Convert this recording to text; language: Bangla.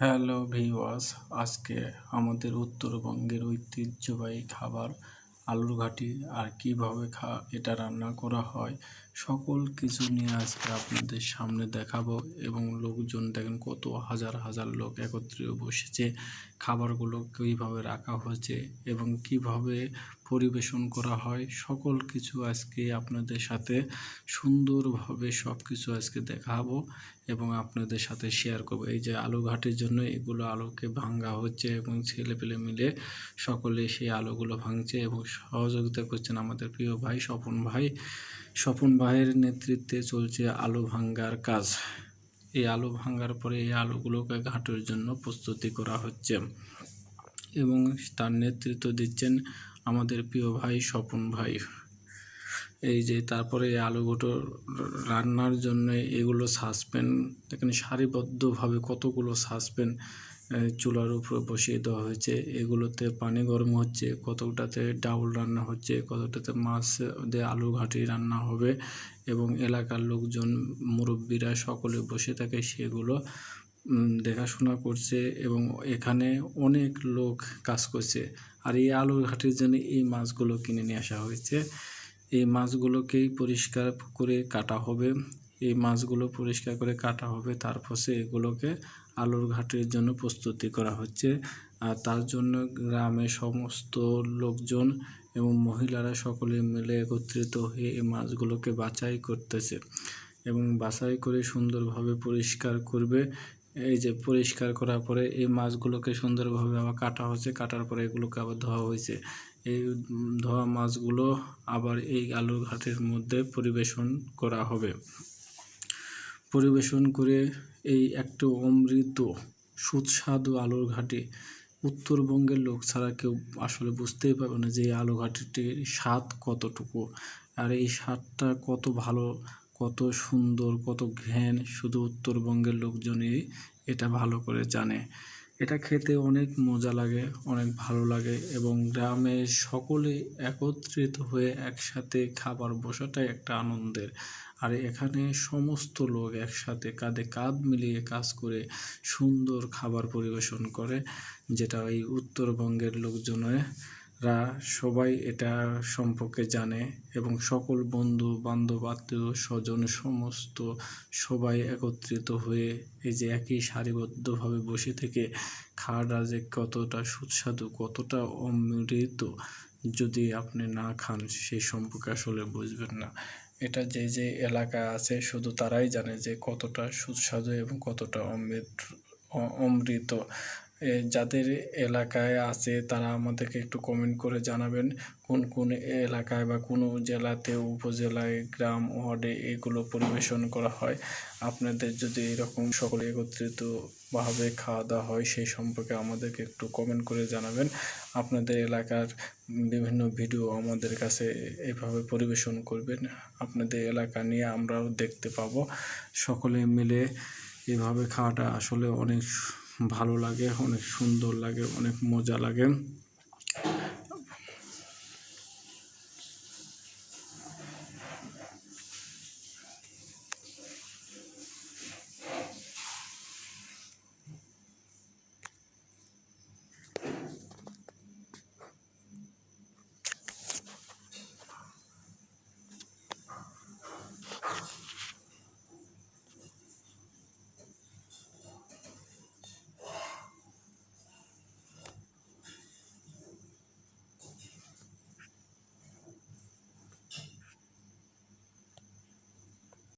হ্যালো ভিওয়াস আজকে আমাদের উত্তরবঙ্গের ঐতিহ্যবাহী খাবার আলুর ঘাটি আর কীভাবে খা, এটা রান্না করা হয়, সকল কিছু নিয়ে আজকে আপনাদের সামনে দেখাবো এবং লোকজন দেখেন কত হাজার হাজার লোক একত্রে বসেছে, খাবারগুলো কীভাবে রাখা হয়েছে এবং কীভাবে পরিবেশন করা হয়, সকল কিছু আজকে আপনাদের সাথে সুন্দরভাবে সব কিছু আজকে দেখাবো। এবং আপনাদের সাথে শেয়ার করব। এই যে আলু ঘাটের জন্য এগুলো আলুকে ভাঙ্গা হচ্ছে এবং ছেলে পেলে মিলে সকলে সেই আলুগুলো ভাঙছে এবং সহযোগিতা করছেন আমাদের প্রিয় ভাই স্বপন ভাই। স্বপন ভাইয়ের নেতৃত্বে চলছে আলু ভাঙ্গার কাজ। এই আলু ভাঙ্গার পরে এই আলুগুলোকে ঘাটের জন্য প্রস্তুতি করা হচ্ছে এবং তার নেতৃত্ব দিচ্ছেন আমাদের প্রিয় ভাই স্বপন ভাই। এই যে তারপরে আলুগুলো রান্নার জন্য এগুলো সাসপেন এখানে সারিবদ্ধভাবে কতগুলো সাসপেন চুলার উপরে বসিয়ে দেওয়া হয়েছে। এগুলোতে পানি গরম হচ্ছে কতটাতে ডাউল রান্না হচ্ছে কতটাতে মাছ দিয়ে আলু ঘাটি রান্না হবে এবং এলাকার লোকজন, মুরব্বীরা সকলে বসে থাকে সেগুলো দেখাশোনা করছে এবং এখানে অনেক লোক কাজ করছে। আর এই আলু ঘাটির জন্য এই মাছগুলো কিনে নিয়ে আসা হয়েছে। এই মাছগুলোকেই পরিষ্কার করে কাটা হবে। এই মাছগুলো পরিষ্কার করে কাটা হবে, তারপর সে এগুলোকে আলুর ঘাটের জন্য প্রস্তুতি করা হচ্ছে। আর তার জন্য গ্রামে সমস্ত লোকজন এবং মহিলারা সকলে মিলে একত্রিত হয়ে এই মাছগুলোকে বাছাই করতেছে এবং বাছাই করে সুন্দরভাবে পরিষ্কার করবে। এই যে পরিষ্কার করার পরে এই মাছগুলোকে সুন্দরভাবে আবার কাটা হচ্ছে, কাটার পরে এগুলোকে আবার ধোয়া হয়েছে। এই ধোয়া মাছগুলো আবার এই আলুর ঘাটের মধ্যে পরিবেশন করা হবে। পরিবেশন করে এই একটু অমৃত, সুস্বাদু আলুর ঘাটি উত্তরবঙ্গের লোক ছাড়া কেউ আসলে বুঝতেই পারবে না যে এই আলু ঘাটিটির স্বাদ কতটুকু। আর এই স্বাদটা কত ভালো, কত সুন্দর, কত ঘ্যান, শুধু উত্তরবঙ্গের লোকজনই এটা ভালো করে জানে। এটা খেতে অনেক মজা লাগে, অনেক ভালো লাগে এবং গ্রামে সকলে একত্রিত হয়ে একসাথে খাবার বসাটাই একটা আনন্দের। আর এখানে সমস্ত লোক একসাথে কাঁধে কাঁধ মিলিয়ে কাজ করে সুন্দর খাবার পরিবেশন করে, যেটা এই উত্তরবঙ্গের লোকজনের রা সবাই এটা সম্পর্কে জানে এবং সকল বন্ধু, বান্ধব, আত্মীয় স্বজন সমস্ত সবাই একত্রিত হয়ে এই যে একই সারিবদ্ধভাবে বসে থেকে খাওয়াটা যে কতটা সুস্বাদু, কতটা অমৃত যদি আপনি না খান সেই সম্পর্কে আসলে বুঝবেন না। এটা যে যে এলাকা আছে শুধু তারাই জানে যে কতটা সুস্বাদু এবং কতটা অমৃত অমৃত। যাদের এলাকায় আছে তারা আমাদেরকে একটু কমেন্ট করে জানাবেন, কোন কোন এলাকায় বা কোনো জেলাতে, উপজেলায়, গ্রাম ওয়ার্ডে এগুলো পরিবেশন করা হয়। আপনাদের যদি এরকম সকলে একত্রিতভাবে খাওয়া দাওয়া হয় সেই সম্পর্কে আমাদেরকে একটু কমেন্ট করে জানাবেন। আপনাদের এলাকার বিভিন্ন ভিডিও আমাদের কাছে এভাবে পরিবেশন করবেন। আপনাদের এলাকা নিয়ে আমরাও দেখতে পাবো। সকলে মিলে এভাবে খাওয়াটা আসলে অনেক ভালো লাগে অনেক সুন্দর লাগে অনেক মজা লাগে।